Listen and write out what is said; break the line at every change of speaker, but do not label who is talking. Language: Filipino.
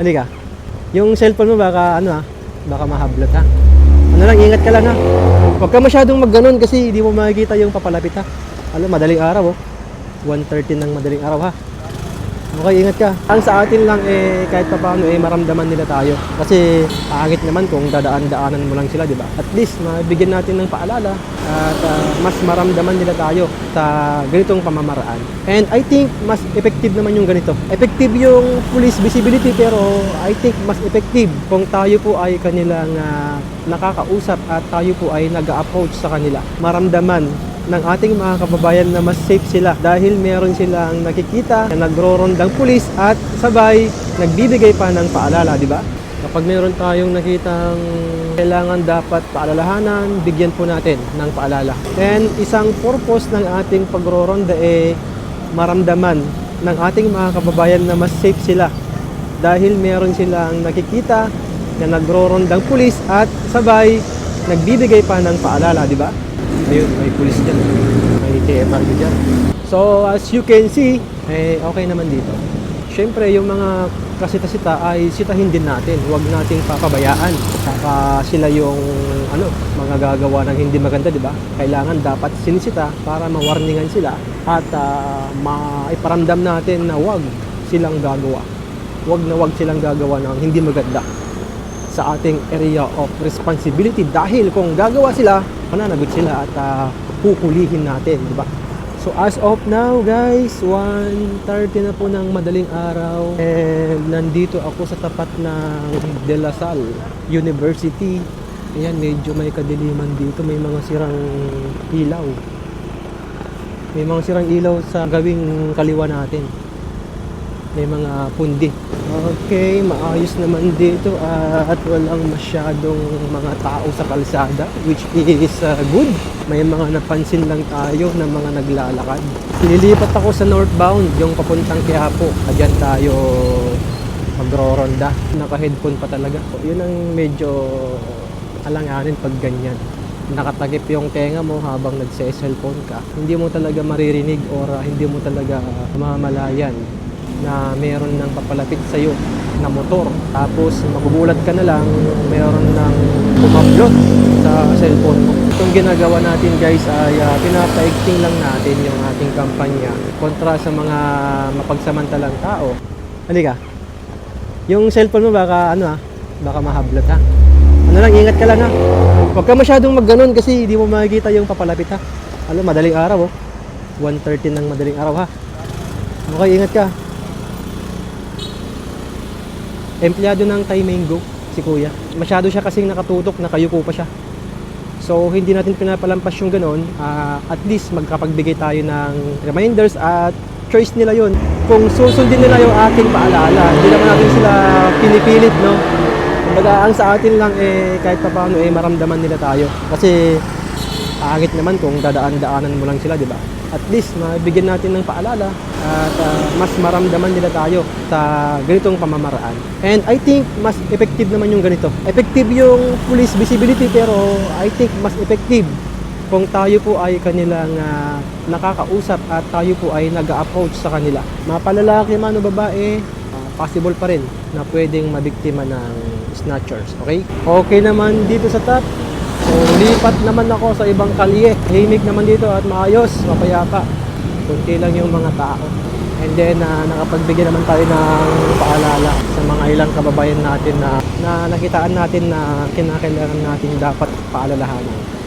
Halika. Yung cellphone mo baka ano ah, baka mahablot ha. Ano lang, ingat ka lang ha. Huwag ka masyadong magganon kasi hindi mo makikita yung papalapit ha. Alam, madaling araw oh. 1.30 ng madaling araw ha. Okay, ingat ka. Ang sa atin lang eh kahit pa paano eh maramdaman nila tayo. Kasi pangit naman kung dadaan-daanan mo lang sila, di ba? At least mabigyan natin ng paalala at ah, mas maramdaman nila tayo sa ganitong pamamaraan. And I think mas effective naman yung ganito. Effective yung police visibility pero I think mas effective kung tayo po ay kanilang ah, nakakausap at tayo po ay nag-approach sa kanila. Maramdaman ng ating mga kababayan na mas safe sila dahil meron silang nakikita na nagrorondang pulis at sabay nagbibigay pa ng paalala, di ba? Kapag meron tayong nakitang kailangan dapat paalalahanan, bigyan po natin ng paalala. And isang purpose ng ating pagroronda eh maramdaman ng ating mga kababayan na mas safe sila dahil meron silang nakikita na nagrorondang pulis at sabay nagbibigay pa ng paalala, di ba? Ayun, may pulis dyan. May TFRB dyan. So, as you can see, eh, okay naman dito. Siyempre, yung mga kasita-sita ay sitahin din natin. Huwag nating papabayaan. Saka sila yung ano, mga gagawa ng hindi maganda, di ba? Kailangan dapat sinisita para mawarningan sila at ah, maiparamdam natin na huwag silang gagawa. Huwag na huwag silang gagawa ng hindi maganda sa ating area of responsibility dahil kung gagawa sila, mananagot sila at uh, huhulihin natin, di ba? So as of now guys, 1.30 na po ng madaling araw and nandito ako sa tapat ng De La Salle University. Ayan, medyo may kadiliman dito, may mga sirang ilaw. May mga sirang ilaw sa gawing kaliwa natin may mga pundi. Okay, maayos naman dito at walang masyadong mga tao sa kalsada which is uh, good. May mga napansin lang tayo na mga naglalakad. Lilipat ako sa northbound, yung papuntang Quiapo. Diyan tayo magroronda. Naka-headphone pa talaga. So, yun ang medyo alanganin pag ganyan nakatakip yung tenga mo habang nagse-cellphone ka, hindi mo talaga maririnig or uh, hindi mo talaga mamalayan na meron ng papalapit sa iyo na motor. Tapos magugulat ka na lang meron ng umupload sa cellphone mo. Itong ginagawa natin guys ay uh, pinapaigting lang natin yung ating kampanya kontra sa mga mapagsamantalang tao. Halika. Yung cellphone mo baka ano ah, baka mahablot ha. Ano lang, ingat ka lang ha. Huwag ka masyadong magganon kasi hindi mo makikita yung papalapit ha. Alam, madaling araw oh. 1.30 ng madaling araw ha. Okay, ingat ka. Empleyado ng Thai Mango, si Kuya. Masyado siya kasing nakatutok, nakayuko pa siya. So, hindi natin pinapalampas yung ganon. Ah, at least, magkapagbigay tayo ng reminders at choice nila yon. Kung susundin nila yung ating paalala, hindi naman natin sila pinipilit, no? Kumbaga, ang sa atin lang, eh, kahit pa paano, eh, maramdaman nila tayo. Kasi, pangit naman kung dadaan-daanan mo lang sila, di ba? At least, mabigyan natin ng paalala at ah, mas maramdaman nila tayo sa ganitong pamamaraan. And I think mas effective naman yung ganito. Effective yung police visibility pero I think mas effective kung tayo po ay kanilang ah, nakakausap at tayo po ay nag-approach sa kanila. Mapalalaki man o babae, ah, possible pa rin na pwedeng mabiktima ng snatchers. Okay? Okay naman dito sa top. Lipat naman ako sa ibang kalye. Tahimik naman dito at maayos, mapayapa. Kunti lang yung mga tao. And then, uh, nakapagbigay naman tayo ng paalala sa mga ilang kababayan natin na, na nakitaan natin na kinakailangan natin dapat paalalahanan.